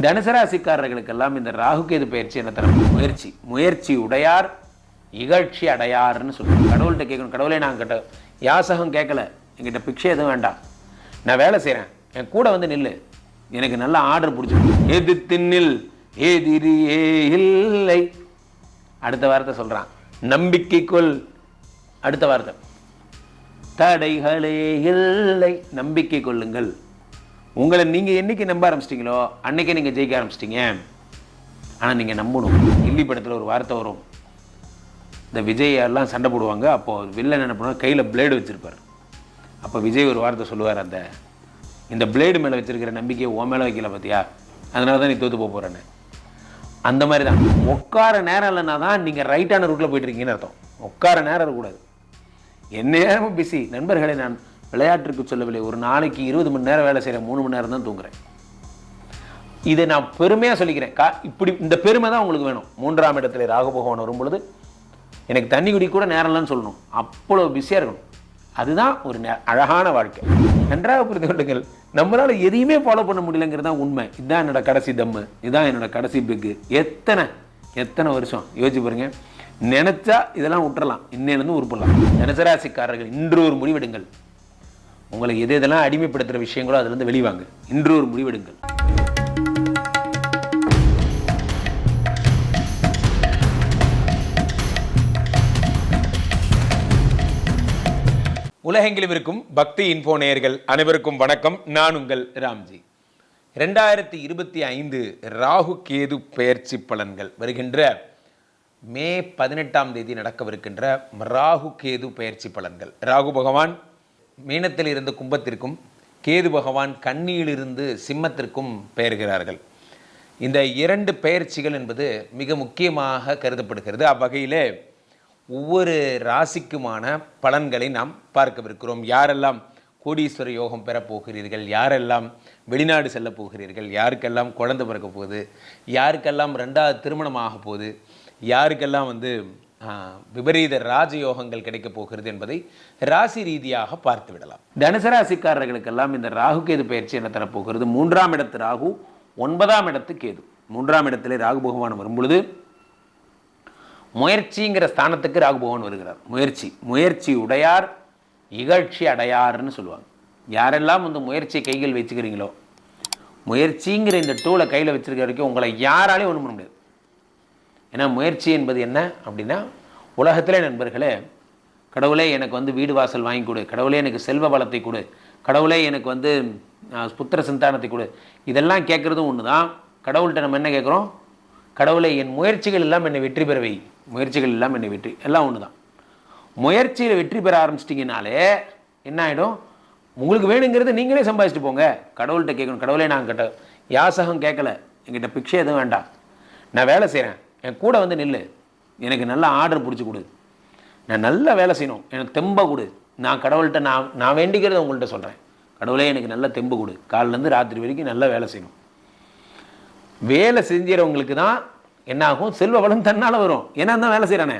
தனுசராசிக்காரர்களுக்கெல்லாம் இந்த ராகுகேது பயிற்சி என்ன தரும்? முயற்சி. முயற்சி உடையார் இகழ்ச்சி அடையார்னு சொல்லுவோம் கடவுள்கிட்ட கேட்கணும். கடவுளே நான் கிட்ட யாசகம் கேட்கல. என்கிட்ட பிக்ஷை எதுவும் வேண்டாம். நான் வேலை செய்கிறேன் என் கூட வந்து நில்லு. எனக்கு நல்ல ஆர்டர் பிடிச்சிருக்கு எது தின்னில் ஏதிரியே இல்லை. அடுத்த வார்த்தை சொல்கிறான் நம்பிக்கைக்குள். அடுத்த வார்த்தை. தடைகளே இல்லை. நம்பிக்கை கொள்ளுங்கள். உங்களை நீங்கள் என்னைக்கு நம்ப ஆரம்பிச்சிட்டிங்களோ அன்றைக்கே நீங்கள் ஜெயிக்க ஆரம்பிச்சிட்டிங்க. ஆனால் நீங்கள் நம்பணும். கில்லி படத்தில் ஒரு வார்த்தை வரும். இந்த விஜய் எல்லாம் சண்டை போடுவாங்க அப்போது வில்லன் என்ன பண்ணுவார்? கையில் பிளேடு வச்சுருப்பார். அப்போ விஜய் ஒரு வார்த்தை சொல்லுவார் அந்த இந்த பிளேடு மேலே வச்சுருக்கிற நம்பிக்கையை உன் மேலே வைக்கல பார்த்தியா அதனால தான் நீ தோற்று போக போகிறேன்னு அந்த மாதிரி தான் உட்கார நேரம் இல்லைன்னா தான் நீங்கள் ரைட்டான ரூட்டில் போயிட்டுருக்கீங்கன்னு அர்த்தம். உட்கார நேரம் இருக்கக்கூடாது. என்ன நேரமும் பிஸி நண்பர்களை நான் விளையாட்டிற்கு சொல்லவில்லை. ஒரு நாளைக்கு இருபது மணி நேரம் வேலை செய்கிறேன் மூணு மணி நேரம் தான் தூங்குறேன். இதை நான் பெருமையாக சொல்லிக்கிறேன். கா இப்படி இந்த பெருமை தான் உங்களுக்கு வேணும். மூன்றாம் இடத்துல ராகபகவான் வரும்பொழுது வரும் பொழுது எனக்கு தண்ணி குடி கூட நேரம் சொல்லணும். அவ்வளோ பிஸியாக இருக்கணும். அதுதான் ஒரு நே- அழகான வாழ்க்கை. நன்றாக புரிந்து கொள்ளுங்கள். நம்மளால எதையுமே ஃபாலோ பண்ண முடியலங்கிறது தான் உண்மை. இதுதான் என்னோட கடைசி தம்மு இதுதான் என்னோட கடைசி பிக்கு எத்தனை எத்தனை வருஷம்? யோசிச்சு பாருங்க. நினைச்சா இதெல்லாம் விட்டுறலாம். இன்னிலிருந்து உருப்படலாம். தனசராசிக்காரர்கள் இன்று ஒரு முடிவெடுங்கள். உங்களை எது எதெல்லாம் அடிமைப்படுத்துகிற விஷயங்களோ அதுலேருந்து வெளிவாங்க. இன்று ஒரு முடிவெடுங்கள். உலகெங்கிலும் இருக்கும் பக்தி இன்போ நேயர்கள் அனைவருக்கும் வணக்கம். நான் உங்கள் ராம்ஜி. ரெண்டாயிரத்தி இருபத்தி ஐந்து ராகு கேது பெயர்ச்சி பலன்கள் வருகின்ற மே பதினெட்டாம் தேதி நடக்கவிருக்கின்ற ராகு கேது பெயர்ச்சி பலன்கள். ராகு பகவான் மீனத்தில் இருந்து கும்பத்திற்கும் கேது பகவான் கன்னியிலிருந்து சிம்மத்திற்கும் பெயர்கிறார்கள். இந்த இரண்டு பெயர்ச்சிகள் என்பது மிக முக்கியமாக கருதப்படுகிறது. அவ்வகையிலே ஒவ்வொரு ராசிக்குமான பலன்களை நாம் பார்க்கவிருக்கிறோம். யாரெல்லாம் கோடீஸ்வர யோகம் பெறப்போகிறீர்கள் யாரெல்லாம் வெளிநாடு செல்ல போகிறீர்கள் யாருக்கெல்லாம் குழந்தை பிறக்க போகுது யாருக்கெல்லாம் ரெண்டாவது திருமணம் ஆக போகுது யாருக்கெல்லாம் வந்து விபரீத ராஜயோகங்கள் கிடைக்கப் போகிறது என்பதை ராசி ரீதியாக பார்த்து விடலாம். தனுசு ராசிக்காரர்களுக்கெல்லாம் இந்த ராகு கேது பயிற்சி என்ன தரப்போகிறது? மூன்றாம் இடத்து ராகு ஒன்பதாம் இடத்து கேது. மூன்றாம் இடத்திலே ராகு பகவான் வரும்பொழுது முயற்சிங்கிற ஸ்தானத்துக்கு ராகு பகவான் வருகிறார். முயற்சி முயற்சி உடையார் இகழ்ச்சி அடையார்னு சொல்லுவாங்க. யாரெல்லாம் வந்து முயற்சியை கைகள் வச்சுக்கிறீங்களோ முயற்சிங்கிற இந்த டூலை கையில் வச்சுருக்க வரைக்கும் உங்களை யாராலையும் ஒன்றும் பண்ண முடியாது. ஏன்னா முயற்சி என்பது என்ன அப்படின்னா உலகத்தில் நண்பர்களே கடவுளே எனக்கு வந்து வீடு வாசல் வாங்கி கொடு கடவுளே எனக்கு செல்வ வளத்தை கொடு கடவுளே எனக்கு வந்து புத்திர சந்தானத்தை கொடு. இதெல்லாம் கேட்குறதும் ஒன்று தான் கடவுள்கிட்ட நம்ம என்ன கேட்குறோம்? கடவுளை என் முயற்சிகள் எல்லாம் என்னை வெற்றி பெற வை முயற்சிகள் எல்லாம் என்னை வெற்றி எல்லாம் ஒன்று தான் முயற்சியில் வெற்றி பெற ஆரம்பிச்சிட்டிங்கனாலே என்ன ஆகிடும் உங்களுக்கு வேணுங்கிறது நீங்களே சம்பாதிச்சுட்டு போங்க. கடவுள்கிட்ட கேட்கணும். கடவுளே நான் கிட்ட யாசகம் கேட்கல. என்கிட்ட பிக்ஷை எதுவும் வேண்டாம். நான் வேலை செய்கிறேன் என் கூட வந்து நில்லு. எனக்கு நல்ல ஆர்டர் பிடிச்சி கொடு. நான் நல்லா வேலை செய்யணும். எனக்கு தெம்பை கொடு. நான் கடவுள்கிட்ட நான் நான் வேண்டிக்கிறத உங்கள்கிட்ட சொல்கிறேன் கடவுளே எனக்கு நல்ல தெம்பு கொடு. காலிலேருந்து ராத்திரி வரைக்கும் நல்லா வேலை செய்யணும். வேலை செஞ்சுறவங்களுக்கு தான் என்ன ஆகும் செல்வ வளம் தன்னால் வரும். ஏன்னா தான் வேலை செய்கிறானே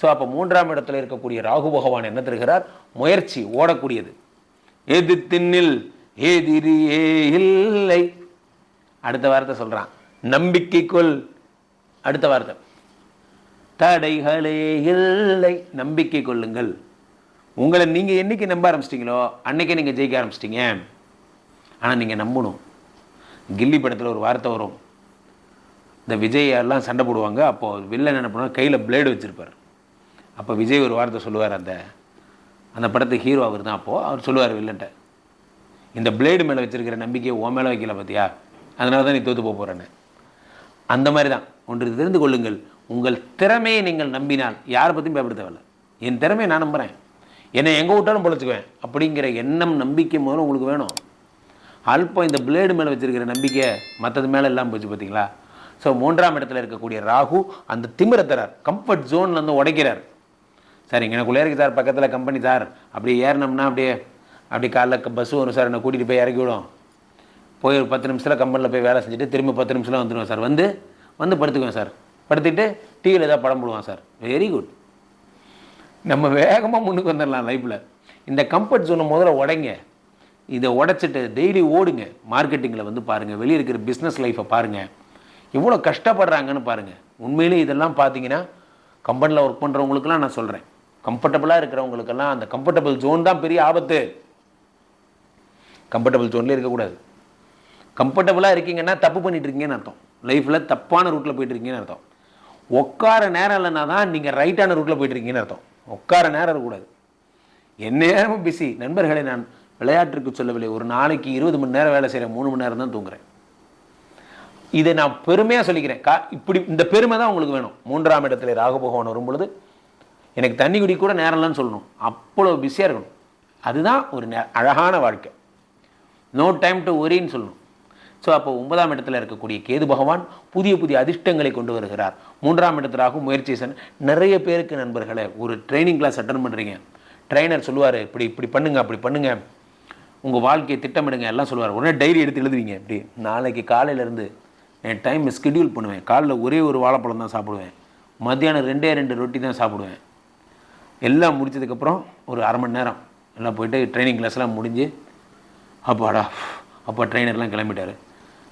ஸோ அப்போ மூன்றாம் இடத்துல இருக்கக்கூடிய ராகு பகவான் என்ன தருகிறார்? முயற்சி ஓடக்கூடியது. எது தின்னில் ஏதிரியே இல்லை. அடுத்த வாரத்தை சொல்கிறான் நம்பிக்கைக்குள் அடுத்த வார்த்தை. தடைகளே இல்லை நம்பிக்கை கொள்ளுங்கள். உங்களை நீங்கள் என்னைக்கு நம்ப ஆரம்பிச்சிட்டிங்களோ அன்னைக்கே நீங்கள் ஜெயிக்க ஆரம்பிச்சிட்டிங்க. ஆனால் நீங்கள் நம்பணும். கில்லி படத்தில் ஒரு வார்த்தை வரும். இந்த விஜய் எல்லாம் சண்டை போடுவாங்க அப்போது வில்லன் என்ன பண்ணுவார்? கையில் பிளேடு வச்சுருப்பார். அப்போ விஜய் ஒரு வார்த்தை சொல்லுவார் அந்த அந்த படத்துக்கு ஹீரோ அவர் தான் அப்போது அவர் சொல்லுவார் வில்லன்ட்ட இந்த பிளேடு மேலே வச்சுருக்கிற நம்பிக்கையை உன் மேலே வைக்கல பார்த்தியா அதனால தான் நீ தோற்று போக போகிறேன்னு அந்த மாதிரி தான் ஒன்று தெரிந்து கொள்ளுங்கள். உங்கள் திறமையை நீங்கள் நம்பினால் யாரை பற்றியும் பயப்பட தேவையில்ல. என் திறமையை நான் நம்புகிறேன் என்னை எங்கே விட்டாலும் பொழைச்சிக்குவேன் அப்படிங்கிற எண்ணம் நம்பிக்கை முதல்ல உங்களுக்கு வேணும். அல்பம் இந்த பிளேடு மேலே வச்சுருக்கிற நம்பிக்கை மற்றது மேலே எல்லாம் போச்சு பார்த்தீங்களா ஸோ மூன்றாம் இடத்துல இருக்கக்கூடிய ராகு அந்த திமிரத்தரார் தரார். கம்ஃபர்ட் வந்து உடைக்கிறார். சார் இங்கே எனக்குள்ளே இருக்குது சார் பக்கத்தில் கம்பெனி சார். அப்படியே ஏறினோம்னா அப்படியே அப்படி காலைல பஸ் வரும் சார் என்னை கூட்டிகிட்டு போய் இறக்கி விடும். போய் ஒரு பத்து நிமிஷத்தில் கம்பெனியில் போய் வேலை செஞ்சுட்டு திரும்ப பத்து நிமிஷத்தில் வந்துடுவோம் சார். வந்து வந்து படுத்துக்குவேன் சார். படுத்துக்கிட்டு டிவியில் ஏதாவது படம் போடுவான் சார். வெரி குட் நம்ம வேகமாக முன்னுக்கு வந்துடலாம் லைஃப்பில் இந்த கம்ஃபர்ட் ஜோனை முதல்ல உடைங்க. இதை உடைச்சிட்டு டெய்லி ஓடுங்க. மார்க்கெட்டிங்கில் வந்து பாருங்கள் வெளியே இருக்கிற பிஸ்னஸ் லைஃப்பை பாருங்கள் எவ்வளோ கஷ்டப்படுறாங்கன்னு பாருங்கள் உண்மையிலே இதெல்லாம் பார்த்தீங்கன்னா கம்பெனியில் ஒர்க் பண்ணுறவங்களுக்கெல்லாம் நான் சொல்கிறேன் கம்ஃபர்டபுளாக இருக்கிறவங்களுக்கெல்லாம் அந்த கம்ஃபர்டபுள் ஜோன் தான் பெரிய ஆபத்து. கம்ஃபர்டபுள் ஜோன்லேயே இருக்கக்கூடாது. கம்ஃபர்டபுளாக இருக்கீங்கன்னா தப்பு பண்ணிட்டு இருக்கீங்கன்னு அர்த்தம். லைஃப்பில் தப்பான ரூட்டில் போயிட்டுருக்கீங்க அர்த்தம். உட்கார நேரம் இல்லைன்னா தான் நீங்கள் ரைட்டான ரூட்டில் போயிட்டுருக்கீங்க அர்த்தம். உட்கார நேரம் இருக்கக்கூடாது. எந்நேரமும் பிஸி நண்பர்களை நான் விளையாட்டுக்கு சொல்லவில்லை. ஒரு நாளைக்கு இருபது மணி நேரம் வேலை செய்கிறேன் மூணு மணி நேரம் தான் தூங்குறேன். இதை நான் பெருமையாக சொல்லிக்கிறேன். கா இப்படி இந்த பெருமை தான் உங்களுக்கு வேணும். மூன்றாம் இடத்துல ராகு பகவான் எனக்கு தண்ணி குடி கூட நேரம் இல்லைன்னு சொல்லணும். அவ்வளோ பிஸியாக இருக்கணும். அதுதான் ஒரு நே- அழகான வாழ்க்கை. நோ டைம் டு ஒரின்னு சொல்லணும். ஸோ அப்போ ஒன்பதாம் இடத்துல இருக்கக்கூடிய கேது பகவான் புதிய புதிய அதிர்ஷ்டங்களை கொண்டு வருகிறார். மூன்றாம் இடத்திலாகவும் முயற்சி சென் நிறைய பேருக்கு நண்பர்களை ஒரு ட்ரைனிங் கிளாஸ் அட்டன் பண்ணுறீங்க ட்ரைனர் சொல்லுவார் இப்படி இப்படி பண்ணுங்க அப்படி பண்ணுங்க. உங்கள் வாழ்க்கையை திட்டமிடுங்க எல்லாம் சொல்லுவார். உடனே டைரி எடுத்து எழுதுவீங்க. இப்படி நாளைக்கு காலையிலேருந்து என் டைம் ஸ்கெடியூல் பண்ணுவேன். காலைல ஒரே ஒரு வாழைப்பழம் தான் சாப்பிடுவேன். மத்தியானம் ரெண்டே ரெண்டு ரொட்டி தான் சாப்பிடுவேன். எல்லாம் முடிச்சதுக்கப்புறம் ஒரு அரை மணி நேரம் எல்லாம் போயிட்டு ட்ரைனிங் கிளாஸ்லாம் முடிஞ்சு அப்பாடா அப்போ ட்ரைனர்லாம் கிளம்பிட்டார்.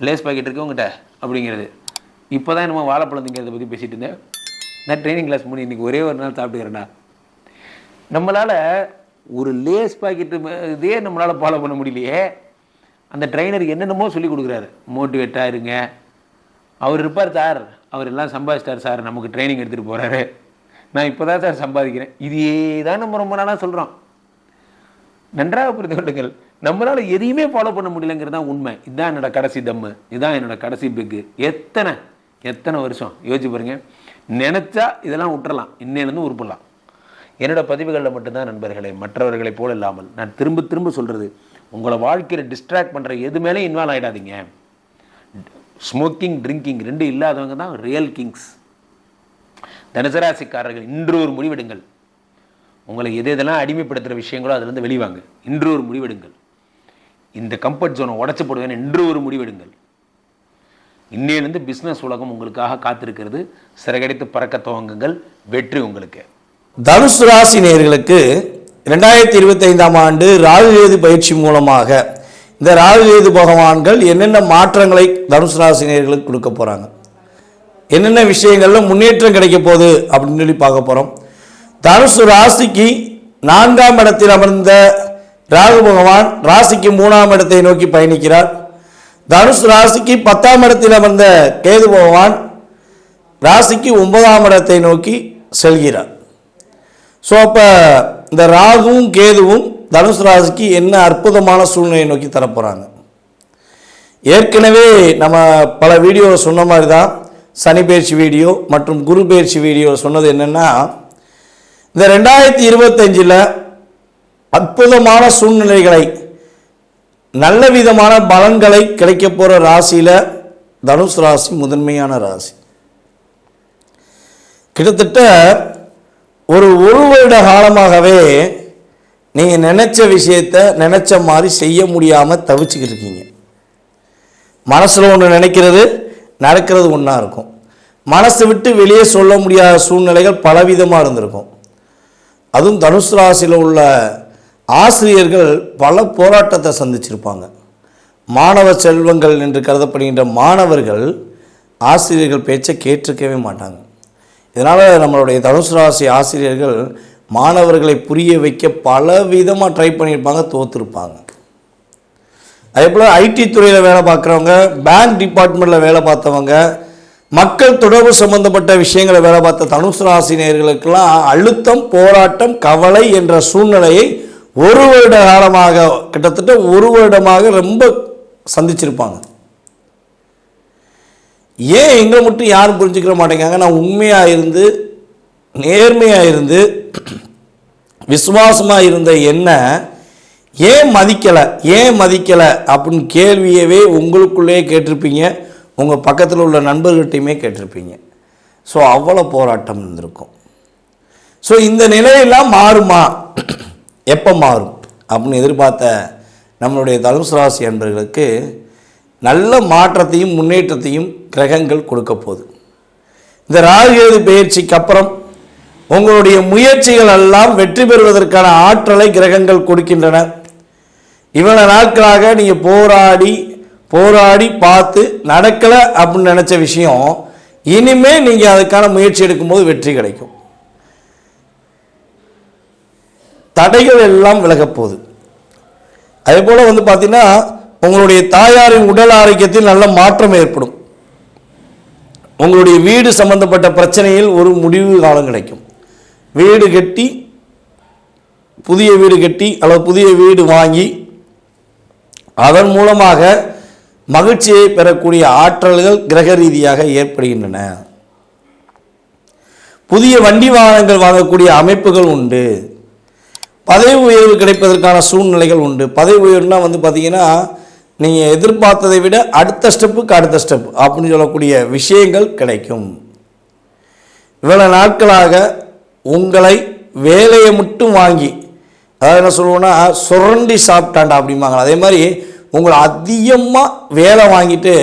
லேஸ் பாக்கெட் இருக்கு உங்ககிட்ட? அப்படிங்கிறது. இப்போ தான் நம்ம வாழைப்பழம் திங்கிறத பற்றி பேசிகிட்டு இருந்தேன். நான் ட்ரைனிங் கிளாஸ் முடி இன்றைக்கி ஒரே ஒரு நாள் சாப்பிட்டுக்கிறேன்டா நம்மளால் ஒரு லேஸ் பாக்கெட்டு இதே நம்மளால் ஃபாலோ பண்ண முடியலையே. அந்த ட்ரைனர் என்னென்னமோ சொல்லி கொடுக்குறாரு. மோட்டிவேட்டாக இருங்க. அவர் இருப்பார் சார். அவர் எல்லாம் சம்பாதிச்சிட்டார் சார். நமக்கு ட்ரைனிங் எடுத்துகிட்டு போகிறாரு நான் இப்போ தான் சார் சம்பாதிக்கிறேன். இதையே தான் நம்ம ரொம்ப நாளாக சொல்கிறோம் நன்றாக புரிந்து கொள்ளுங்கள். நம்மளால் எதையுமே ஃபாலோ பண்ண முடியலங்கிறது தான் உண்மை. இதுதான் என்னோட கடைசி தம்மு இதுதான் என்னோட கடைசி பிக்கு எத்தனை எத்தனை வருஷம்? யோசிச்சு பாருங்க. நினச்சா இதெல்லாம் விட்டுறலாம். இன்னையிலேருந்து உருப்பிடலாம். என்னோட பதிவுகளில் மட்டும்தான் நண்பர்களே மற்றவர்களை போல இல்லாமல். நான் திரும்ப திரும்ப சொல்கிறது உங்களை வாழ்க்கையில் டிஸ்ட்ராக்ட் பண்ணுற எது மேலே இன்வால்வ் ஆகிடாதீங்க ஸ்மோக்கிங் ட்ரிங்கிங் ரெண்டு இல்லாதவங்க தான் ரியல் கிங்ஸ் தனுசராசிக்காரர்கள் இன்று ஒரு முடிவெடுங்கள். உங்களை எது எதெல்லாம் அடிமைப்படுத்துகிற விஷயங்களோ அதுலேருந்து வெளிவாங்க. இன்று ஒரு முடிவெடுங்கள். இந்த கம்ஃபர்ட் ஜோனை உடச்சி போடுவேன் இன்று ஒரு முடிவெடுங்கள். இன்னையிலேருந்து பிஸ்னஸ் உலகம் உங்களுக்காக காத்திருக்கிறது. சிறகடித்து பறக்க துவங்குங்கள். வெற்றி உங்களுக்கு. தனுசு ராசி நேர்களுக்கு ரெண்டாயிரத்தி இருபத்தைந்தாம் ஆண்டு ராகுகேது பயிற்சி மூலமாக இந்த ராகுகேது பகவான்கள் என்னென்ன மாற்றங்களை தனுசு ராசி நேர்களுக்கு கொடுக்க போகிறாங்க என்னென்ன விஷயங்களில் முன்னேற்றம் கிடைக்க போகுது அப்படின்னு சொல்லி பார்க்க போகிறோம் தனுசு ராசிக்கு நான்காம் இடத்தில் அமர்ந்த ராகு பகவான் ராசிக்கு மூணாம் இடத்தை நோக்கி பயணிக்கிறார். தனுசு ராசிக்கு பத்தாம் இடத்தில் அமர்ந்த கேது பகவான் ராசிக்கு ஒன்பதாம் இடத்தை நோக்கி செல்கிறார். ஸோ அப்போ இந்த ராகுவும் கேதுவும் தனுசு ராசிக்கு என்ன அற்புதமான சூழ்நிலையை நோக்கி தரப்போகிறாங்க ஏற்கனவே நம்ம பல வீடியோவில் சொன்ன மாதிரி தான் சனி பயிற்சி வீடியோ மற்றும் குரு பயிற்சி வீடியோ சொன்னது என்னென்னா இந்த ரெண்டாயிரத்தி இருபத்தஞ்சில் அற்புதமான சூழ்நிலைகளை நல்ல விதமான பலன்களை கிடைக்க போகிற ராசியில் தனுஷ் ராசி முதன்மையான ராசி. கிட்டத்தட்ட ஒரு ஒரு வருட காலமாகவே நீங்கள் நினச்ச விஷயத்த நினச்ச மாதிரி செய்ய முடியாமல் தவிச்சுக்கிட்டு இருக்கீங்க. மனசில் ஒன்று நினைக்கிறது நடக்கிறது ஒன்றா இருக்கும். மனசு விட்டு வெளியே சொல்ல முடியாத சூழ்நிலைகள் பலவிதமாக இருந்திருக்கும். அதுவும் தனுசு ராசியில் உள்ள ஆசிரியர்கள் பல போராட்டத்தை சந்திச்சிருப்பாங்க. மாணவ செல்வங்கள் என்று கருதப்படுகின்ற மாணவர்கள் ஆசிரியர்கள் பேச்சை கேட்டிருக்கவே மாட்டாங்க. இதனால் நம்மளுடைய தனுசு ராசி ஆசிரியர்கள் மாணவர்களை புரிய வைக்க பல விதமாக ட்ரை பண்ணியிருப்பாங்க தோற்றுருப்பாங்க அதே போல் ஐடி துறையில் வேலை பார்க்குறவங்க பேங்க் டிபார்ட்மெண்ட்டில் வேலை பார்த்தவங்க மக்கள் தொடர்பு சம்பந்தப்பட்ட விஷயங்களை வேலை பார்த்த தனுசு ராசினியர்களுக்கெல்லாம் அழுத்தம் போராட்டம் கவலை என்ற சூழ்நிலையை ஒரு வருட காலமாக கிட்டத்தட்ட ஒரு வருடமாக ரொம்ப சந்திச்சிருப்பாங்க. ஏன் எங்களை மட்டும் யாரும் புரிஞ்சுக்கிற மாட்டேங்காங்க நான் உண்மையாக இருந்து நேர்மையாக இருந்து விசுவாசமாக இருந்த என்ன ஏன் மதிக்கலை ஏன் மதிக்கலை அப்படின்னு கேள்வியவே உங்களுக்குள்ளேயே கேட்டிருப்பீங்க. உங்கள் பக்கத்தில் உள்ள நண்பர்கிட்டையுமே கேட்டிருப்பீங்க. ஸோ அவ்வளோ போராட்டம் இருந்திருக்கும். ஸோ இந்த நிலையெல்லாம் மாறுமா? எப்போ மாறும்? அப்படின்னு எதிர்பார்த்த நம்மளுடைய தனுசு ராசி அன்பர்களுக்கு நல்ல மாற்றத்தையும் முன்னேற்றத்தையும் கிரகங்கள் கொடுக்க போகுது. இந்த ராகுகேது பயிற்சிக்கு அப்புறம் உங்களுடைய முயற்சிகள் எல்லாம் வெற்றி பெறுவதற்கான ஆற்றலை கிரகங்கள் கொடுக்கின்றன. இவ்வளவு நாட்களாக நீங்கள் போராடி போராடி பார்த்து நடக்கலை அப்படின்னு நினச்ச விஷயம் இனிமே நீங்கள் அதுக்கான முயற்சி எடுக்கும்போது வெற்றி கிடைக்கும். தடைகள் எல்லாம் விலகப்போகுது அதே போல் வந்து பார்த்தீங்கன்னா உங்களுடைய தாயாரின் உடல் ஆரோக்கியத்தில் நல்ல மாற்றம் ஏற்படும். உங்களுடைய வீடு சம்பந்தப்பட்ட பிரச்சனையில் ஒரு முடிவு காலம் கிடைக்கும். வீடு கட்டி புதிய வீடு கட்டி அல்லது புதிய வீடு வாங்கி அதன் மூலமாக மகிழ்ச்சியை பெறக்கூடிய ஆற்றல்கள் கிரக ரீதியாக ஏற்படுகின்றன. புதிய வண்டி வாகனங்கள் வாங்கக்கூடிய அமைப்புகள் உண்டு. பதவி உயர்வு கிடைப்பதற்கான சூழ்நிலைகள் உண்டு. பதவி உயர்வுனா வந்து பார்த்தீங்கன்னா நீங்கள் எதிர்பார்த்ததை விட அடுத்த ஸ்டெப்புக்கு அடுத்த ஸ்டெப் அப்படின்னு சொல்லக்கூடிய விஷயங்கள் கிடைக்கும். இவ்வளவு நாட்களாக உங்களை வேலையை மட்டும் வாங்கி அதாவது என்ன சொல்லுவோன்னா சுரண்டி சாப்பிட்டாண்டா அப்படிம்பாங்க. அதே மாதிரி உங்களை அதிகமாக வேலை வாங்கிட்டு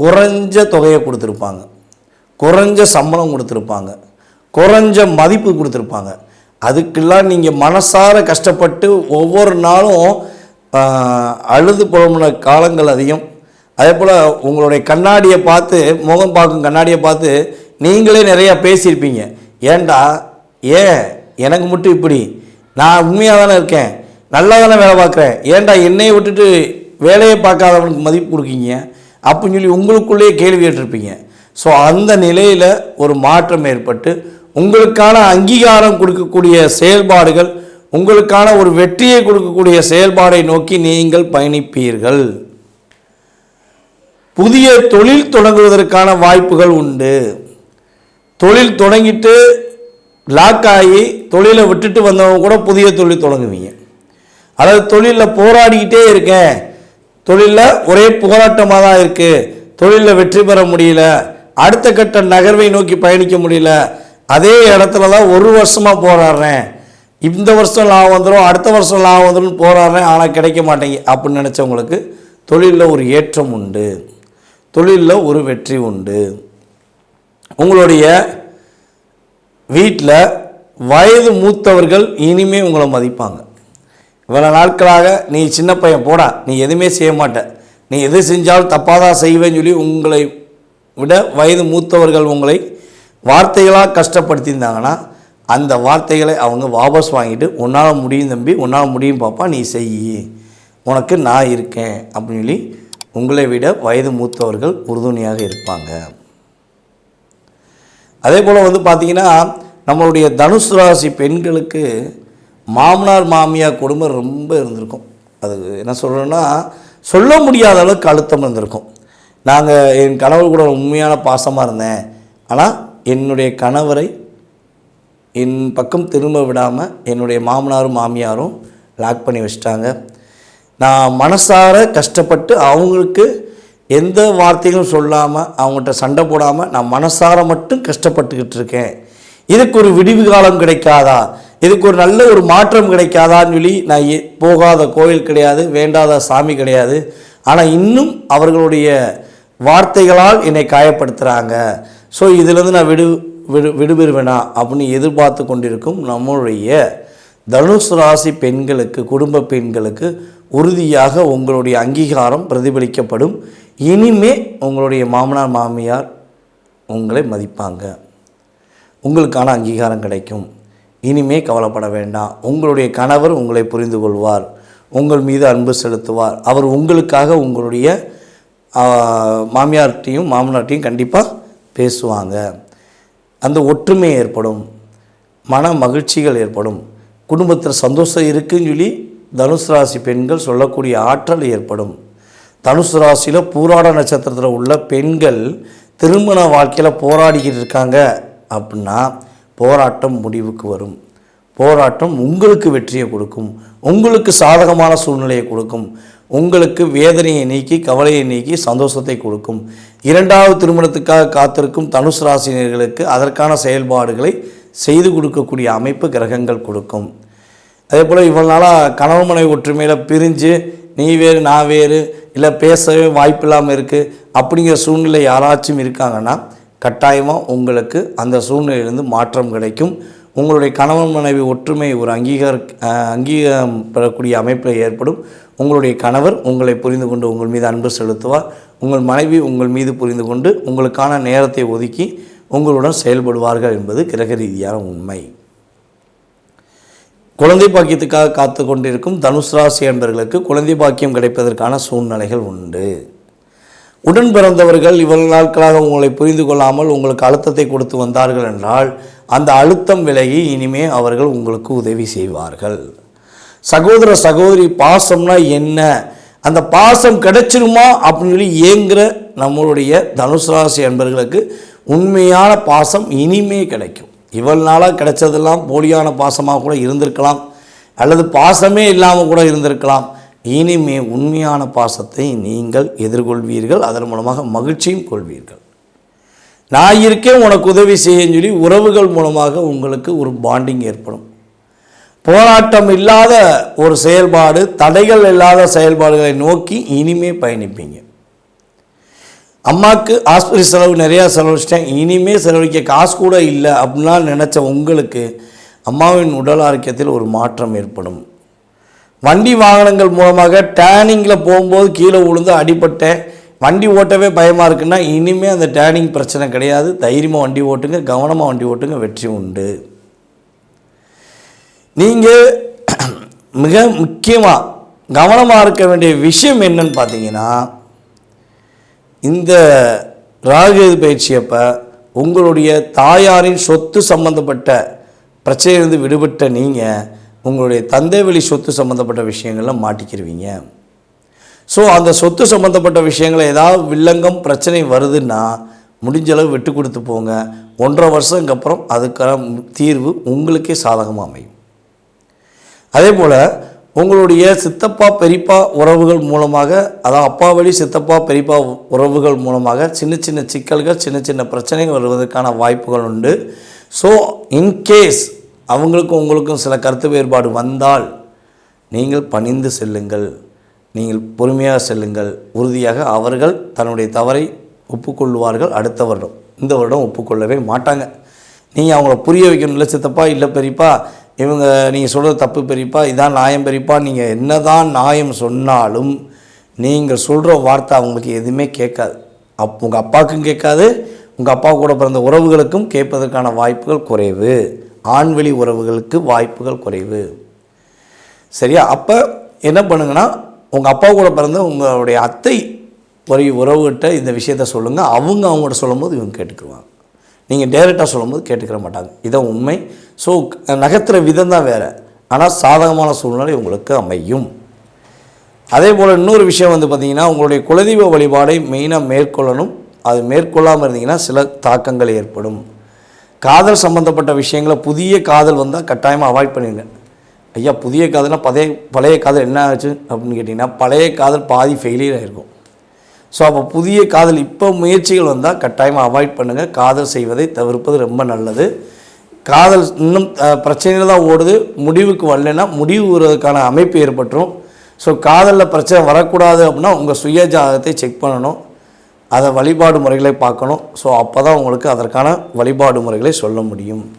குறைஞ்ச தொகையை கொடுத்துருப்பாங்க. குறைஞ்ச சம்பளம் கொடுத்துருப்பாங்க. குறைஞ்ச மதிப்பு கொடுத்துருப்பாங்க. அதுக்கெல்லாம் நீங்கள் மனசார கஷ்டப்பட்டு ஒவ்வொரு நாளும் அழுது புலம்புன காலங்கள் அதிகம். அதே போல் உங்களுடைய கண்ணாடியை பார்த்து முகம் பார்க்கும் கண்ணாடியை பார்த்து நீங்களே நிறையா பேசியிருப்பீங்க. ஏன்டா ஏன்? எனக்கு மட்டும் இப்படி. நான் உண்மையாக தானே இருக்கேன். நல்லா தானே வேலை பார்க்குறேன். ஏன்டா என்னையை விட்டுட்டு வேலையை பார்க்காதவனுக்கு மதிப்பு கொடுக்கீங்க. அப்படின்னு சொல்லி உங்களுக்குள்ளேயே கேள்வி கேட்டிருப்பீங்க. ஸோ அந்த நிலையில் ஒரு மாற்றம் ஏற்பட்டு உங்களுக்கான அங்கீகாரம் கொடுக்கக்கூடிய செயல்பாடுகள் உங்களுக்கான ஒரு வெற்றியை கொடுக்கக்கூடிய செயல்பாடை நோக்கி நீங்கள் பயணிப்பீர்கள். புதிய தொழில் தொடங்குவதற்கான வாய்ப்புகள் உண்டு. தொழில் தொடங்கிட்டு லாக் ஆகி தொழிலை விட்டுட்டு வந்தவங்க கூட புதிய தொழில் தொடங்குவீங்க. அதாவது தொழிலில் போராடிக்கிட்டே இருக்கேன். தொழிலில் ஒரே போராட்டமாக தான் இருக்குது தொழிலில் வெற்றி பெற முடியல. அடுத்த கட்ட நகர்வை நோக்கி பயணிக்க முடியல. அதே இடத்துல தான் ஒரு வருஷமாக போராடுறேன். இந்த வருஷம் லாபம் வந்துடும் அடுத்த வருஷம் லாபம் வந்துடும் போராடுறேன் ஆனால் கிடைக்க மாட்டேங்க அப்படின்னு நினச்சவங்களுக்கு தொழிலில் ஒரு ஏற்றம் உண்டு. தொழிலில் ஒரு வெற்றி உண்டு. உங்களுடைய வீட்டில் வயது மூத்தவர்கள் இனிமே உங்களை மதிப்பாங்க. இவ்வளோ நாட்களாக நீ சின்ன பையன் போடா நீ எதுவுமே செய்ய மாட்ட. நீ எது செஞ்சாலும் தப்பாக தான் செய்வேன்னு சொல்லி உங்களை விட வயது மூத்தவர்கள் உங்களை வார்த்தைகளாக கஷ்டப்படுத்தியிருந்தாங்கன்னா அந்த வார்த்தைகளை அவங்க வாபஸ் வாங்கிட்டு உன்னால் முடியும் தம்பி உன்னால் முடியும் பாப்பா நீ செய் உனக்கு நான் இருக்கேன். அப்படின்னு சொல்லி உங்களை விட வயது மூத்தவர்கள் உறுதுணையாக இருப்பாங்க. அதே போல் வந்து பார்த்தீங்கன்னா நம்மளுடைய தனுசு ராசி பெண்களுக்கு மாமனார் மாமியார் குடும்பம் ரொம்ப இருந்திருக்கும். அது என்ன சொல்கிறேன்னா சொல்ல முடியாத அளவுக்கு அழுத்தம் இருந்திருக்கும். நாங்கள் என் கணவர் கூட உண்மையான பாசமாக இருந்தேன். ஆனால் என்னுடைய கணவரை என் பக்கம் திரும்ப விடாமல் என்னுடைய மாமனாரும் மாமியாரும் லாக் பண்ணி வச்சிட்டாங்க. நான் மனசார கஷ்டப்பட்டு அவங்களுக்கு எந்த வார்த்தைகளும் சொல்லாமல் அவங்கள்ட்ட சண்டை போடாமல் நான் மனசார மட்டும் கஷ்டப்பட்டுக்கிட்டு இருக்கேன். இதுக்கு ஒரு விடிவு காலம் கிடைக்காதா? இதுக்கு ஒரு நல்ல ஒரு மாற்றம் கிடைக்காதான்னு சொல்லி நான் போகாத கோயில் கிடையாது வேண்டாத சாமி கிடையாது. ஆனால் இன்னும் அவர்களுடைய வார்த்தைகளால் என்னை காயப்படுத்துகிறாங்க ஸோ இதிலேருந்து நான் விடு விடு விடுபெறுவேனா அப்படின்னு எதிர்பார்த்து கொண்டிருக்கும் நம்மளுடைய தனுசு ராசி பெண்களுக்கு குடும்ப பெண்களுக்கு உறுதியாக உங்களுடைய அங்கீகாரம் பிரதிபலிக்கப்படும். இனிமே உங்களுடைய மாமனார் மாமியார் உங்களை மதிப்பாங்க. உங்களுக்கான அங்கீகாரம் கிடைக்கும். இனிமே கவலைப்பட வேண்டாம். உங்களுடைய கணவர் உங்களை புரிந்து கொள்வார் உங்கள் மீது அன்பு செலுத்துவார். அவர் உங்களுக்காக உங்களுடைய மாமியார்ட்டையும் மாமியார்கிட்டையும் மாமனார்ட்டையும் கண்டிப்பாக பேசுவாங்க. அந்த ஒற்றுமை ஏற்படும். மன மகிழ்ச்சிகள் ஏற்படும். குடும்பத்தில் சந்தோஷம் இருக்குன்னு சொல்லி தனுசு ராசி பெண்கள் சொல்லக்கூடிய ஆற்றல் ஏற்படும். தனுசு ராசியில் பூராட நட்சத்திரத்தில் உள்ள பெண்கள் திருமண வாழ்க்கையில் போராடிக்கிட்டு இருக்காங்க அப்படின்னா போராட்டம் முடிவுக்கு வரும். போராட்டம் உங்களுக்கு வெற்றியை கொடுக்கும். உங்களுக்கு சாதகமான சூழ்நிலையை கொடுக்கும். உங்களுக்கு வேதனையை நீக்கி கவலையை நீக்கி சந்தோஷத்தை கொடுக்கும். இரண்டாவது திருமணத்துக்காக காத்திருக்கும் தனுசு ராசினியர்களுக்கு அதற்கான செயல்பாடுகளை செய்து கொடுக்கக்கூடிய அமைப்பு கிரகங்கள் கொடுக்கும். அதே போல் இவ்வளோ நாளாக கணவன் மனை ஒற்றுமையில் பிரிஞ்சு நீ வேறு நான் வேறு இல்லை பேசவே வாய்ப்பு இல்லாமல் இருக்குது அப்படிங்கிற சூழ்நிலை யாராச்சும் இருக்காங்கன்னா கட்டாயமாக உங்களுக்கு அந்த சூழ்நிலையிலிருந்து மாற்றம் கிடைக்கும். உங்களுடைய கணவன் மனைவி ஒற்றுமை ஒரு அங்கீகார அங்கீகாரம் பெறக்கூடிய அமைப்பில் ஏற்படும். உங்களுடைய கணவர் உங்களை புரிந்து கொண்டு உங்கள் மீது அன்பு செலுத்துவார். உங்கள் மனைவி உங்கள் மீது புரிந்து கொண்டு உங்களுக்கான நேரத்தை ஒதுக்கி உங்களுடன் செயல்படுவார்கள் என்பது கிரக ரீதியான உண்மை. குழந்தை பாக்கியத்துக்காக காத்து கொண்டிருக்கும் தனுஷ் ராசி அன்பர்களுக்கு குழந்தை பாக்கியம் கிடைப்பதற்கான சூழ்நிலைகள் உண்டு. உடன் பிறந்தவர்கள் இவ்வளவு நாட்களாக உங்களை புரிந்து கொள்ளாமல் உங்களுக்கு அழுத்தத்தை கொடுத்து வந்தார்கள் என்றால் அந்த அழுத்தம் விலகி இனிமே அவர்கள் உங்களுக்கு உதவி செய்வார்கள். சகோதர சகோதரி பாசம்னா என்ன? அந்த பாசம் கிடைச்சிருமா? அப்படின்னு சொல்லி ஏங்குற நம்மளுடைய தனுசு ராசி அன்பர்களுக்கு உண்மையான பாசம் இனிமே கிடைக்கும். இவ்வளவு நாளாக கிடைச்சதெல்லாம் போலியான பாசமாக கூட இருந்திருக்கலாம். அல்லது பாசமே இல்லாமல் கூட இருந்திருக்கலாம். இனிமே உண்மையான பாசத்தை நீங்கள் எதிர்கொள்வீர்கள். அதன் மூலமாக மகிழ்ச்சியும் கொள்வீர்கள். நான் இருக்கேன் உனக்கு உதவி செய்யன்னு சொல்லி உறவுகள் மூலமாக உங்களுக்கு ஒரு பாண்டிங் ஏற்படும். போராட்டம் இல்லாத ஒரு செயல்பாடு தடைகள் இல்லாத செயல்பாடுகளை நோக்கி இனிமே பயணிப்பீங்க. அம்மாவுக்கு ஆஸ்பத்திரி செலவு நிறையா செலவழிச்சிட்டேன். இனிமே செலவழிக்க காசு கூட இல்லை அப்படின்லாம் நினச்ச உங்களுக்கு அம்மாவின் உடல் ஆரோக்கியத்தில் ஒரு மாற்றம் ஏற்படும். வண்டி வாகனங்கள் மூலமாக டேனிங்கில் போகும்போது கீழே விழுந்து அடிபட்டேன். வண்டி ஓட்டவே பயமாக இருக்குன்னா இனிமேல் அந்த டேனிங் பிரச்சனை கிடையாது. தைரியமாக வண்டி ஓட்டுங்க கவனமாக வண்டி ஓட்டுங்க வெற்றி உண்டு. நீங்கள் மிக முக்கியமாக கவனமாக இருக்க வேண்டிய விஷயம் என்னன்னு பார்த்தீங்கன்னா இந்த ராகுகேது பயிற்சி அப்போ உங்களுடைய தாயாரின் சொத்து சம்பந்தப்பட்ட பிரச்சனையிலிருந்து விடுபட்ட நீங்கள் உங்களுடைய தந்தை வழி சொத்து சம்மந்தப்பட்ட விஷயங்களில் மாட்டிக்கிருவீங்க. ஸோ அந்த சொத்து சம்மந்தப்பட்ட விஷயங்களை ஏதாவது வில்லங்கம் பிரச்சனை வருதுன்னா முடிஞ்ச அளவு விட்டு கொடுத்து போங்க. ஒன்றரை வருஷத்துக்கு அப்புறம் அதுக்கான தீர்வு உங்களுக்கே சாதகமாக அமையும். அதே போல் உங்களுடைய சித்தப்பா பெரியப்பா உறவுகள் மூலமாக அதாவது அப்பா வழி சித்தப்பா பெரியப்பா உறவுகள் மூலமாக சின்ன சின்ன சிக்கல்கள் சின்ன சின்ன பிரச்சனைகள் வருவதற்கான வாய்ப்புகள் உண்டு. ஸோ இன்கேஸ் அவங்களுக்கும் உங்களுக்கும் சில கருத்து வேறுபாடு வந்தால் நீங்கள் பணிந்து செல்லுங்கள். நீங்கள் பொறுமையாக செல்லுங்கள். உறுதியாக அவர்கள் தன்னுடைய தவறை ஒப்புக்கொள்வார்கள். அடுத்த வருடம் இந்த வருடம் ஒப்புக்கொள்ளவே மாட்டாங்க. நீங்கள் அவங்கள புரிய வைக்கணும். இல்லை சித்தப்பா இல்லை பெரியப்பா இவங்க நீங்கள் சொல்கிறது தப்பு பெரியப்பா இதான் நியாயம் பெரியப்பா நீங்கள் என்னதான் நியாயம் சொன்னாலும் நீங்கள் சொல்கிற வார்த்தை அவங்களுக்கு எதுவுமே கேட்காது. அப் உங்கள் அப்பாவுக்கும் கேட்காது. உங்கள் அப்பா கூட பிறந்த உறவுகளுக்கும் கேட்பதற்கான வாய்ப்புகள் குறைவு. ஆண்வெளி உறவுகளுக்கு வாய்ப்புகள் குறைவு. சரியா? அப்போ என்ன பண்ணுங்கன்னா உங்கள் அப்பா கூட பிறந்த உங்களுடைய அத்தை ஒரு உறவுகிட்ட இந்த விஷயத்த சொல்லுங்கள் அவங்க அவங்கள்ட்ட சொல்லும்போது இவங்க கேட்டுக்குவாங்க நீங்கள் டேரெக்டாக சொல்லும்போது கேட்டுக்கிற மாட்டாங்க. இதான் உண்மை. ஸோ நகர்த்துற விதம் தான் வேறு. ஆனால் சாதகமான சூழ்நிலை உங்களுக்கு அமையும். அதே போல் இன்னொரு விஷயம் வந்து பார்த்திங்கன்னா உங்களுடைய குலதெய்வ வழிபாடை மெயினாக மேற்கொள்ளணும். அது மேற்கொள்ளாமல் இருந்தீங்கன்னா சில தாக்கங்கள் ஏற்படும். காதல் சம்மந்தப்பட்ட விஷயங்களை புதிய காதல் வந்தால் கட்டாயமாக அவாய்ட் பண்ணிடுங்க ஐயா புதிய காதல்னால் பழைய பழைய காதல் என்ன ஆச்சு அப்படின்னு கேட்டிங்கன்னா பழைய காதல் பாதி ஃபெயிலியர் ஆகிருக்கும் ஸோ அப்போ புதிய காதல் இப்போ முயற்சிகள் வந்தால் கட்டாயமாக அவாய்ட் பண்ணுங்கள் காதல் செய்வதை தவிர்ப்பது ரொம்ப நல்லது. காதல் இன்னும் பிரச்சனையில் தான் ஓடுது. முடிவுக்கு வரலைன்னா முடிவு வருவதற்கான அமைப்பு ஏற்பட்டுரும். ஸோ காதலில் பிரச்சனை வரக்கூடாது அப்படின்னா உங்கள் சுய ஜாதகத்தை செக் பண்ணணும். அதை வழிபாடு முறைகளை பார்க்கணும். ஸோ அப்போ தான் உங்களுக்கு அதற்கான வழிபாடு முறைகளை சொல்ல முடியும்.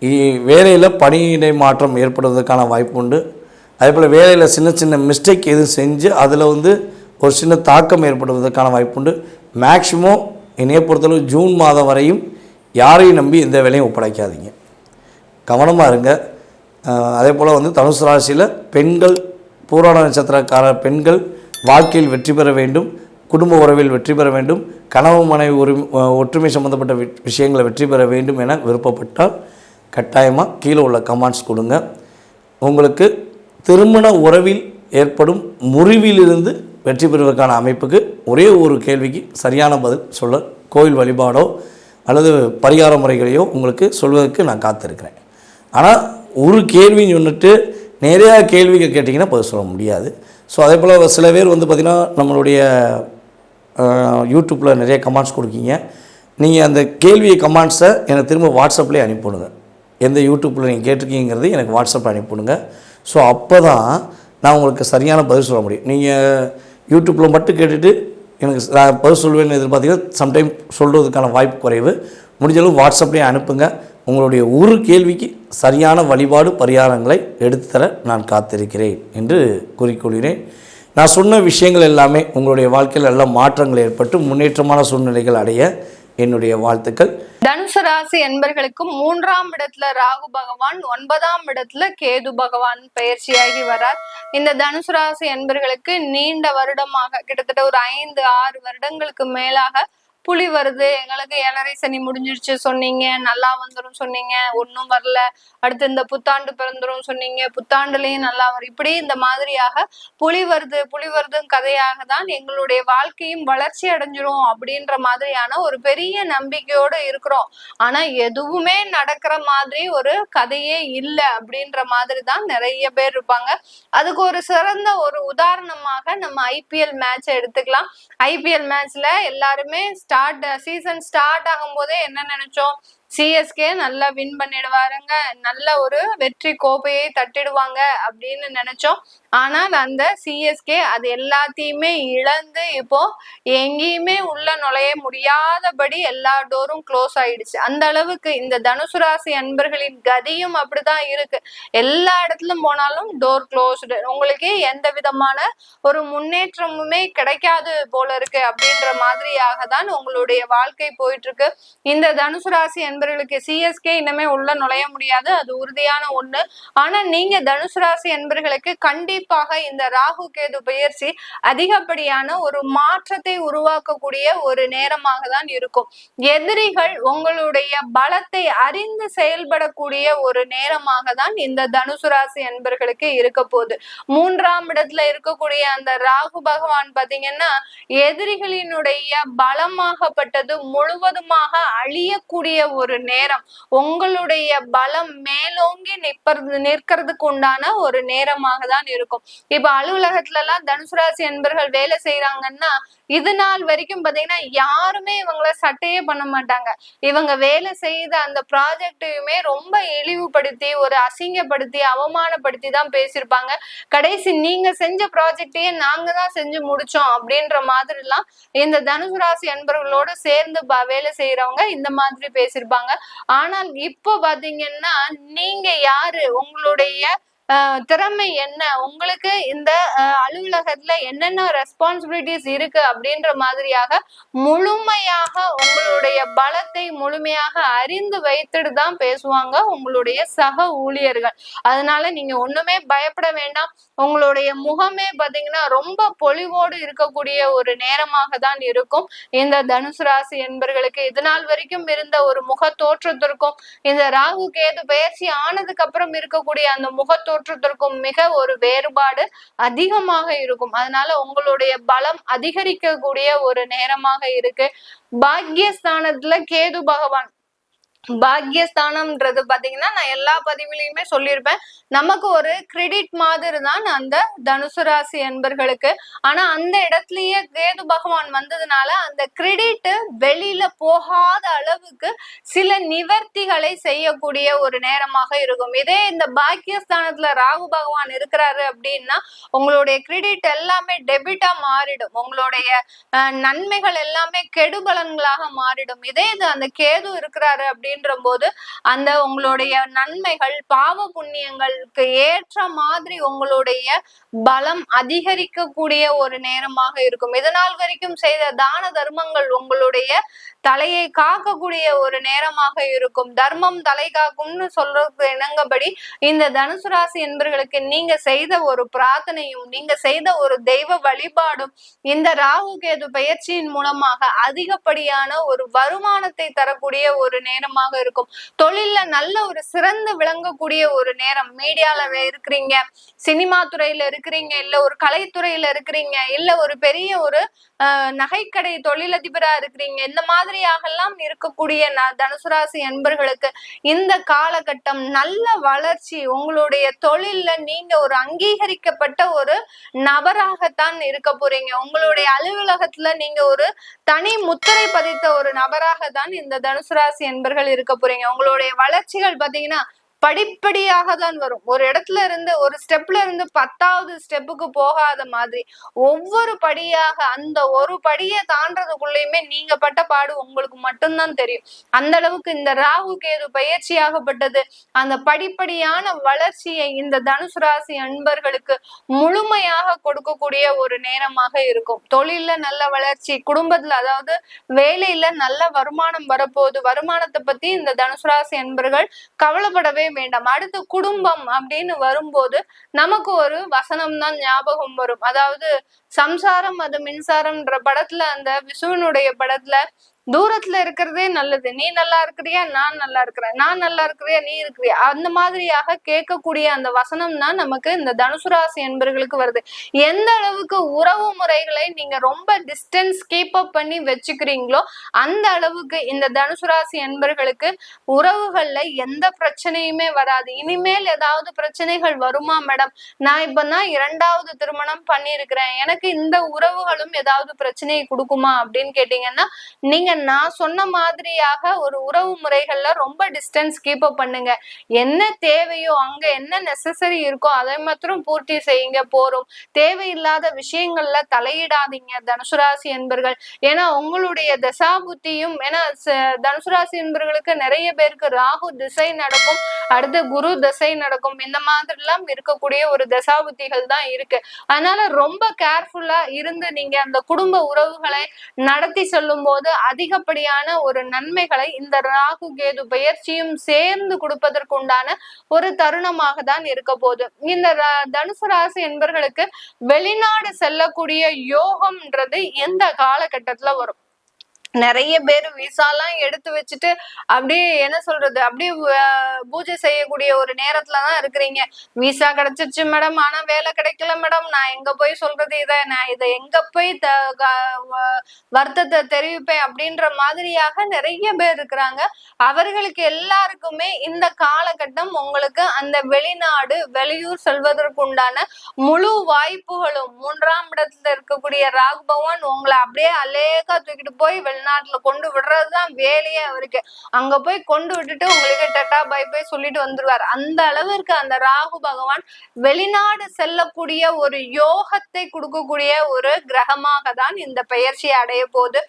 இ- வேலையில் பணியிடை மாற்றம் ஏற்படுவதற்கான வாய்ப்பு உண்டு. அதே போல் வேலையில் சின்ன சின்ன மிஸ்டேக் எதுவும் செஞ்சு அதில் வந்து ஒரு சின்ன தாக்கம் ஏற்படுவதற்கான வாய்ப்பு உண்டு. மேக்ஸிமம் என்னைய பொறுத்தளவு ஜூன் மாதம் வரையும் யாரையும் நம்பி எந்த வேலையும் ஒப்படைக்காதீங்க. கவனமாக இருங்க. அதே போல் வந்து தனுசு ராசியில் பெண்கள் பூராட நட்சத்திரக்கார பெண்கள் வாழ்க்கையில் வெற்றி பெற வேண்டும். குடும்ப உறவில் வெற்றி பெற வேண்டும். கனவு மனைவி ஒரு ஒற்றுமை சம்பந்தப்பட்ட வி- விஷயங்களை வெற்றி பெற வேண்டும் என விருப்பப்பட்டால் கட்டாயமாக கீழே உள்ள கமெண்ட்ஸ் கொடுங்க. உங்களுக்கு திருமண உறவில் ஏற்படும் முறிவிலிருந்து வெற்றி பெறுவதற்கான அமைப்புக்கு ஒரே ஒரு கேள்விக்கு சரியான பதில் சொல்ல கோயில் வழிபாடோ அல்லது பரிகார முறைகளையோ உங்களுக்கு சொல்வதற்கு நான் காத்திருக்கிறேன். ஆனால் ஒரு கேள்வின்னு சொன்னிட்டு நிறையா கேள்விகள் கேட்டிங்கன்னா பதில் சொல்ல முடியாது. ஸோ அதே போல் சில பேர் வந்து பார்த்திங்கன்னா நம்மளுடைய யூடியூப்பில் நிறைய கமெண்ட்ஸ் கொடுக்கீங்க. நீங்கள் அந்த கேள்வி கமெண்ட்ஸை எனக்கு திரும்ப வாட்ஸ்அப்லேயே அனுப்பிவிடுங்க. எந்த யூடியூப்பில் நீங்கள் கேட்டிருக்கீங்கிறது எனக்கு வாட்ஸ்அப்பில் அனுப்பிவிடுங்க. ஸோ அப்போ தான் நான் உங்களுக்கு சரியான பதில் சொல்ல முடியும். நீங்கள் யூடியூப்பில் மட்டும் கேட்டுட்டு எனக்கு நான் பதில் சொல்வேன்னு எதிர்பார்த்தீங்கன்னா சம்டைம் சொல்கிறதுக்கான வாய்ப்பு குறைவு. முடிஞ்ச அளவு வாட்ஸ்அப்லேயே அனுப்புங்க. உங்களுடைய ஒரு கேள்விக்கு சரியான வழிபாடு பரிகாரங்களை எடுத்துத்தர நான் காத்திருக்கிறேன் என்று கூறிக்கொள்கிறேன். நான் சொன்ன விஷயங்கள் எல்லாமே உங்களுடைய வாழ்க்கையில் நல்ல மாற்றங்கள் ஏற்பட்டு முன்னேற்றமான சூழ்நிலைகள் அடைய என்னுடைய வாழ்த்துக்கள். தனுசு ராசி என்பர்களுக்கும் மூன்றாம் இடத்துல ராகு பகவான் ஒன்பதாம் இடத்துல கேது பகவான் பயிற்சியாகி வரார். இந்த தனுசு ராசி என்பர்களுக்கு நீண்ட வருடமாக கிட்டத்தட்ட ஒரு ஐந்து ஆறு வருடங்களுக்கு மேலாக புலி வருது. எங்களுக்கு ஏழரை சனி முடிஞ்சிருச்சு சொன்னீங்க. நல்லா வந்துரும் சொன்னீங்க. ஒன்றும் வரல. அடுத்து இந்த புத்தாண்டு பிறந்துரும் சொன்னீங்க. புத்தாண்டுலையும் நல்லா வரும் இப்படி இந்த மாதிரியாக புலி வருது புலி வருதும் கதையாக தான் எங்களுடைய வாழ்க்கையும் வளர்ச்சி அடைஞ்சிரும் அப்படின்ற மாதிரியான ஒரு பெரிய நம்பிக்கையோடு இருக்கிறோம். ஆனா எதுவுமே நடக்கிற மாதிரி ஒரு கதையே இல்லை அப்படின்ற மாதிரி தான் நிறைய பேர் இருப்பாங்க. அதுக்கு ஒரு சிறந்த ஒரு உதாரணமாக நம்ம ஐபிஎல் மேட்சை எடுத்துக்கலாம். ஐபிஎல் மேட்ச்ல எல்லாருமே ஸ்டார்ட் சீசன் ஸ்டார்ட் ஆகும் போதே என்ன நினைச்சோம்? சிஎஸ்கே நல்லா வின் பண்ணிடுவாருங்க. நல்ல ஒரு வெற்றி கோப்பையை தட்டிடுவாங்க அப்படின்னு நினைச்சோம். ஆனால் அந்த சிஎஸ்கே அது எல்லாத்தையுமே இழந்து இப்போ எங்கேயுமே உள்ள நுழைய முடியாதபடி எல்லா டோரும் க்ளோஸ் ஆயிடுச்சு. அந்த அளவுக்கு இந்த தனுசு ராசி அன்பர்களின் கதியும் அப்படிதான் இருக்கு. எல்லா இடத்துலும் போனாலும் டோர் க்ளோஸ்டு உங்களுக்கு எந்த விதமான ஒரு முன்னேற்றமுமே கிடைக்காது போல இருக்கு அப்படின்ற மாதிரியாக தான் உங்களுடைய வாழ்க்கை போயிட்டு இருக்கு இந்த தனுசு ராசி என்பர்களுக்கு சிஎஸ்கே இன்னமே உள்ள நுழைய முடியாது. அது உறுதியான ஒண்ணு. ஆனா நீங்க தனுசு ராசி என்பர்களுக்கு கண்டிப்பாக இந்த ராகு கேது பெயர்ச்சி அதிகப்படியான ஒரு மாற்றத்தை உருவாக்கக்கூடிய ஒரு நேரமாக தான் இருக்கும். எதிரிகள் உங்களுடைய பலத்தை அறிந்து செயல்படக்கூடிய ஒரு நேரமாக தான் இந்த தனுசு ராசி என்பர்களுக்கு இருக்க போகுது. மூன்றாம் இடத்துல இருக்கக்கூடிய அந்த ராகு பகவான் பாத்தீங்கன்னா எதிரிகளினுடைய பலமாகப்பட்டது முழுவதுமாக அழியக்கூடிய ஒரு நேரம். உங்களுடைய பலம் மேலோங்கி நிற்பது நிற்கிறதுக்கு உண்டான ஒரு நேரமாக தான் இருக்கும். இப்ப அலுவலகத்துல எல்லாம் தனுசு ராசி என்பர்கள் வேலை செய்யறாங்கன்னா இது நாள் வரைக்கும் பாத்தீங்கன்னா யாருமே இவங்கள சட்டையே பண்ண மாட்டாங்க. இவங்க வேலை செய்த அந்த ப்ராஜெக்டையுமே ரொம்ப இழிவுபடுத்தி ஒரு அசிங்கப்படுத்தி அவமானப்படுத்தி தான் பேசியிருப்பாங்க. கடைசி நீங்க செஞ்ச ப்ராஜெக்டையே நாங்க தான் செஞ்சு முடிச்சோம் அப்படின்ற மாதிரி எல்லாம் இந்த தனுசு ராசி அன்பர்களோட சேர்ந்து வேலை செய்யறவங்க இந்த மாதிரி பேசியிருப்பாங்க. ஆனால் இப்போ பாத்தீங்கன்னா நீங்க யாரு? உங்களுடைய திறமை என்ன? உங்களுக்கு இந்த அலுவலகத்துல என்னென்ன ரெஸ்பான்சிபிலிட்டிஸ் இருக்கு அப்படின்ற மாதிரியாக முழுமையாக உங்களுடைய பலத்தை முழுமையாக அறிந்து வைத்துட்டு தான் பேசுவாங்க உங்களுடைய சக ஊழியர்கள். அதனால நீங்க ஒண்ணுமே பயப்பட வேண்டாம். உங்களுடைய முகமே பாத்தீங்கன்னா ரொம்ப பொலிவோடு இருக்கக்கூடிய ஒரு நேரமாக தான் இருக்கும். இந்த தனுசு ராசி என்பர்களுக்கு இது நாள் வரைக்கும் இருந்த ஒரு முக தோற்றத்திற்கும் இந்த ராகு கேது பயிற்சி ஆனதுக்கு அப்புறம் இருக்கக்கூடிய அந்த முகத்தோ தோற்றத்திற்கும் மிக ஒரு வேறுபாடு அதிகமாக இருக்கும். அதனால உங்களுடைய பலம் அதிகரிக்கக்கூடிய ஒரு நேரமாக இருக்கு. பாக்யஸ்தானத்துல கேது பகவான் பாக்யஸ்தானம்ன்றது பாத்தீங்கன்னா நான் எல்லா பதிவுலையுமே சொல்லியிருப்பேன். நமக்கு ஒரு கிரெடிட் மாதிரி தான் அந்த தனுசு ராசி என்பர்களுக்கு ஆனா அந்த இடத்துலயே கேது பகவான் வந்ததுனால அந்த கிரெடிட் வெளியில போகாத அளவுக்கு சில நிவர்த்திகளை செய்யக்கூடிய ஒரு நேரமாக இருக்கும். இதே இந்த பாக்கியஸ்தானத்துல ராகு பகவான் இருக்கிறாரு அப்படின்னா உங்களுடைய கிரெடிட் எல்லாமே டெபிட்டா மாறிடும். உங்களுடைய நன்மைகள் எல்லாமே கெடுபலன்களாக மாறிடும். இதே இது அந்த கேது இருக்கிறாரு அப்படின்னு அப்படின்ற போது அந்த உங்களுடைய நன்மைகள் பாவ புண்ணியங்களுக்கு ஏற்ற மாதிரி உங்களுடைய பலம் அதிகரிக்கக்கூடிய ஒரு நேரமாக இருக்கும். இதனால் வரைக்கும் செய்த தான தர்மங்கள் உங்களுடைய தலையை காக்கக்கூடிய ஒரு நேரமாக இருக்கும். தர்மம் தலை காக்கும்னு சொல்றதுக்கு இணங்கபடி இந்த தனுசு ராசி என்பர்களுக்கு நீங்க செய்த ஒரு பிரார்த்தனையும் நீங்க செய்த ஒரு தெய்வ வழிபாடும் இந்த ராகு கேது பயிற்சியின் மூலமாக அதிகப்படியான ஒரு வருமானத்தை தரக்கூடிய ஒரு நேரமாக இருக்கும். தொழில்ல நல்ல ஒரு சிறந்து விளங்கக்கூடிய ஒரு நேரம். மீடியால இருக்கிறீங்க சினிமா துறையில இருக்கிறீங்க இல்ல ஒரு கலைத்துறையில இருக்கிறீங்க இல்ல ஒரு பெரிய ஒரு நகைக்கடை தொழிலதிபரா இருக்கிறீங்க. இந்த மாதிரியாகலாம் இருக்கக்கூடிய தனுசுராசி தனுசு ராசி இந்த காலகட்டம் நல்ல வளர்ச்சி உங்களுடைய தொழில்ல நீங்க ஒரு அங்கீகரிக்கப்பட்ட ஒரு நபராகத்தான் இருக்க போறீங்க. உங்களுடைய அலுவலகத்துல நீங்க ஒரு தனி முத்திரை பதித்த ஒரு நபராக தான் இந்த தனுசு ராசி என்பர்கள் இருக்க போறீங்க. உங்களுடைய வளர்ச்சிகள் பாத்தீங்கன்னா படிப்படியாக தான் வரும். ஒரு இடத்துல இருந்து ஒரு ஸ்டெப்ல இருந்து பத்தாவது ஸ்டெப்புக்கு போகாத மாதிரி ஒவ்வொரு படியாக அந்த ஒரு படியை தாண்டதுக்குள்ளயுமே நீங்க பட்ட பாடு உங்களுக்கு மட்டும்தான் தெரியும். அந்த அளவுக்கு இந்த ராகு கேது பயிற்சியாகப்பட்டது. அந்த படிப்படியான வளர்ச்சியை இந்த தனுசு ராசி அன்பர்களுக்கு முழுமையாக கொடுக்கக்கூடிய ஒரு நேரமாக இருக்கும். தொழில்ல நல்ல வளர்ச்சி குடும்பத்துல அதாவது வேலையில நல்ல வருமானம் வரப்போகுது. வருமானத்தை பத்தி இந்த தனுசு ராசி அன்பர்கள் கவலைப்படவே வேண்டாம். அடுத்து குடும்பம் அப்படின்னு வரும்போது நமக்கு ஒரு வசனம் தான் ஞாபகம் வரும். அதாவது சம்சாரம் அது மின்சாரம்ன்ற படத்துல அந்த விசுவனுடைய படத்துல தூரத்துல இருக்கிறதே நல்லது. நீ நல்லா இருக்கிறியா? நான் நல்லா இருக்கிறேன். நான் நல்லா இருக்கிறியா? நீ இருக்கிறியா? அந்த மாதிரியாக கேட்கக்கூடிய அந்த வசனம் தான் நமக்கு இந்த தனுசு ராசி என்பர்களுக்கு வருது. எந்த அளவுக்கு உறவு முறைகளை நீங்க ரொம்ப டிஸ்டன்ஸ் கீப் அப் பண்ணி வச்சுக்கிறீங்களோ அந்த அளவுக்கு இந்த தனுசு ராசி என்பர்களுக்கு உறவுகள்ல எந்த பிரச்சனையுமே வராது. இனிமேல் ஏதாவது பிரச்சனைகள் வருமா மேடம்? நான் இப்ப தான் இரண்டாவது திருமணம் பண்ணியிருக்கிறேன். எனக்கு இந்த உறவுகளும் ஏதாவது பிரச்சனையை கொடுக்குமா அப்படின்னு கேட்டீங்கன்னா நீங்க நான் சொன்ன மாதிரியாக ஒரு உறவு முறைகள்ல ரொம்ப டிஸ்டன்ஸ் கீப் அப் பண்ணுங்க. என்ன தேவையோ அங்க என்ன நெசசரி இருக்கோ அதை மாத்திரம் பூர்த்தி செய்யுங்க போறோம். தேவையில்லாத விஷயங்கள்ல தலையிடாதீங்க தனுசுராசி என்பர்கள் ஏன்னா உங்களுடைய தசாபுத்தியும் ஏன்னா தனுசுராசி என்பர்களுக்கு நிறைய பேருக்கு ராகு திசை நடக்கும் அடுத்து குரு திசை நடக்கும். இந்த மாதிரி எல்லாம் இருக்கக்கூடிய ஒரு தசாபுத்திகள் தான் இருக்கு. அதனால ரொம்ப கேர்ஃபுல்லா இருந்து நீங்க அந்த குடும்ப உறவுகளை நடத்தி செல்லும் போது அதிகப்படியான ஒரு நன்மைகளை இந்த ராகு கேது பயிற்சியும் சேர்ந்து கொடுப்பதற்குண்டான ஒரு தருணமாக தான் இருக்க போகுது. இந்த தனுசு ராசி என்பர்களுக்கு வெளிநாடு செல்லக்கூடிய யோகம்ன்றது எந்த காலகட்டத்துல வரும்? நிறைய பேர் விசாலாம் எடுத்து வச்சுட்டு அப்படியே என்ன சொல்றது? அப்படியே பூஜை செய்யக்கூடிய ஒரு நேரத்துல தான் இருக்கிறீங்க. விசா கிடைச்சிருச்சு மேடம் ஆனா வேலை கிடைக்கல மேடம் நான் எங்க போய் சொல்றது? இதை நான் இதை எங்க போய் த க- வருத்தத்தை தெரிவிப்பேன்? அப்படின்ற மாதிரியாக நிறைய பேர் இருக்கிறாங்க. அவர்களுக்கு எல்லாருக்குமே இந்த காலகட்டம் உங்களுக்கு அந்த வெளிநாடு வெளியூர் செல்வதற்கு உண்டான முழு வாய்ப்புகளும். மூன்றாம் இடத்துல இருக்கக்கூடிய ராகு பகவான் உங்களை அப்படியே அலேக்கா தூக்கிட்டு போய் வெளிநாட்டுல கொண்டு விடுறதுதான் வேலையே அவருக்கு. அங்க போய் கொண்டு விட்டுட்டு உங்களுக்கு டட்டா பை பை சொல்லிட்டு வந்துருவார். அந்த அளவிற்கு அந்த ராகு பகவான் வெளிநாடு செல்லக்கூடிய ஒரு யோகத்தை கொடுக்கக்கூடிய ஒரு கிரகமாக தான் இந்த பெயர்ச்சி அடைய போகுது.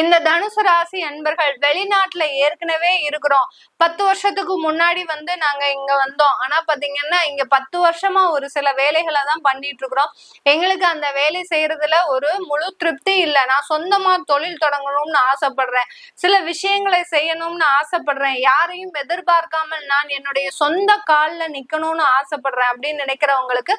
இந்த தனுசு ராசி அன்பர்கள் வெளிநாட்டுல ஏற்கனவே இருக்கிறோம். பத்து வருஷத்துக்கு முன்னாடி வந்து நாங்க இங்க வந்தோம். ஆனா பாத்தீங்கன்னா இங்க பத்து வருஷமா ஒரு சில வேலைகளை தான் பண்ணிட்டு இருக்கிறோம். எங்களுக்கு அந்த வேலை செய்யறதுல ஒரு முழு திருப்தி இல்லை. நான் சொந்தமா தொழில் தொடங்கணும்னு ஆசைப்படுறேன். சில விஷயங்களை செய்யணும்னு ஆசைப்படுறேன். யாரையும் எதிர்பார்க்காமல் நான் என்னுடைய சொந்த காலில் நிக்கணும்னு ஆசைப்படுறேன் அப்படின்னு நினைக்கிறவங்களுக்கு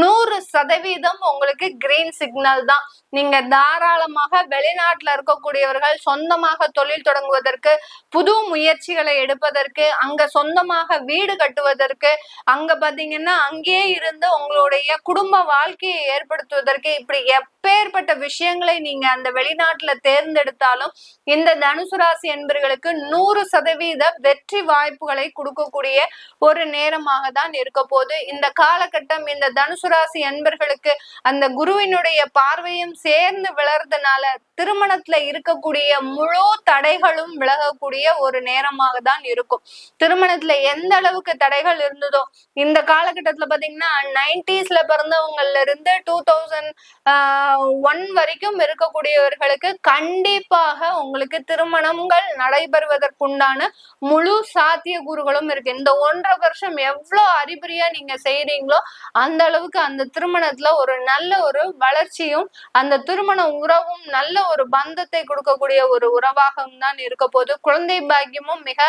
நூறு சதவீதம் உங்களுக்கு கிரீன் சிக்னல் தான். நீங்க தாராளமாக வெளிநாட்டுல இருக்கக்கூடியவர்கள் சொந்தமாக தொழில் தொடங்குவதற்கு புது முயற்சிகளை எடுப்பதற்கு அங்க சொந்தமாக வீடு கட்டுவதற்கு அங்க பாத்தீங்கன்னா அங்கேயே இருந்து உங்களுடைய குடும்ப வாழ்க்கையை ஏற்படுத்துவதற்கு இப்படி எப்பேற்பட்ட விஷயங்களை நீங்க அந்த வெளிநாட்டுல தேர்ந்தெடுத்தாலும் இந்த தனுசு ராசி என்பர்களுக்கு நூறு சதவீத வெற்றி வாய்ப்புகளை கொடுக்கக்கூடிய ஒரு நேரமாக தான் இருக்க போது இந்த காலகட்டம் இந்த தனுசு ராசி என்பர்களுக்கு அந்த குருவினுடைய பார்வையும் சேர்ந்து விளறதுனால திருமணத்துல இருக்கக்கூடிய முழு தடைகளும் விலகக்கூடிய ஒரு நேரமாக தான் இருக்கும். திருமணத்துல எந்த அளவுக்கு தடைகள் இருந்ததோ இந்த காலகட்டத்துல பாத்தீங்கன்னா நைன்டிஸ்ல பிறந்தவங்கல இருந்து டூ தௌசண்ட் ஒன் வரைக்கும் இருக்கக்கூடியவர்களுக்கு கண்டிப்பா கண்டிப்பாக உங்களுக்கு திருமணங்கள் நடைபெறுவதற்குண்டான முழு சாத்திய கூறுகளும் இருக்கு. இந்த ஒன்றரை வருஷம் எவ்வளவு அறிகுறியா நீங்க செய்யறீங்களோ அந்த அளவுக்கு அந்த திருமணத்துல ஒரு நல்ல ஒரு வளர்ச்சியும் அந்த திருமண உறவும் நல்ல ஒரு பந்தத்தை கொடுக்கக்கூடிய ஒரு உறவாகவும் தான் இருக்க போது குழந்தை பாக்கியமும் மிக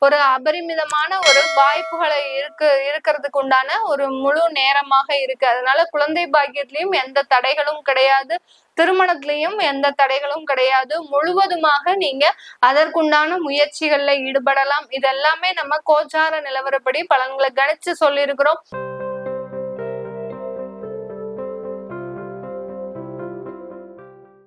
ஒரு அபரிமிதமான ஒரு வாய்ப்புகளை இருக்கு இருக்கிறதுக்கு உண்டான ஒரு முழு நேரமாக இருக்கு. அதனால குழந்தை பாக்கியத்திலையும் எந்த தடைகளும் கிடையாது. திருமணத்திலையும் எந்த தடைகளும் கிடையாது. முழுவதுமாக நீங்க அதற்குண்டான முயற்சிகள்ல ஈடுபடலாம். இதெல்லாமே நம்ம கோச்சார நிலவரப்படி பலன்களை கணிச்சு சொல்லியிருக்கிறோம்.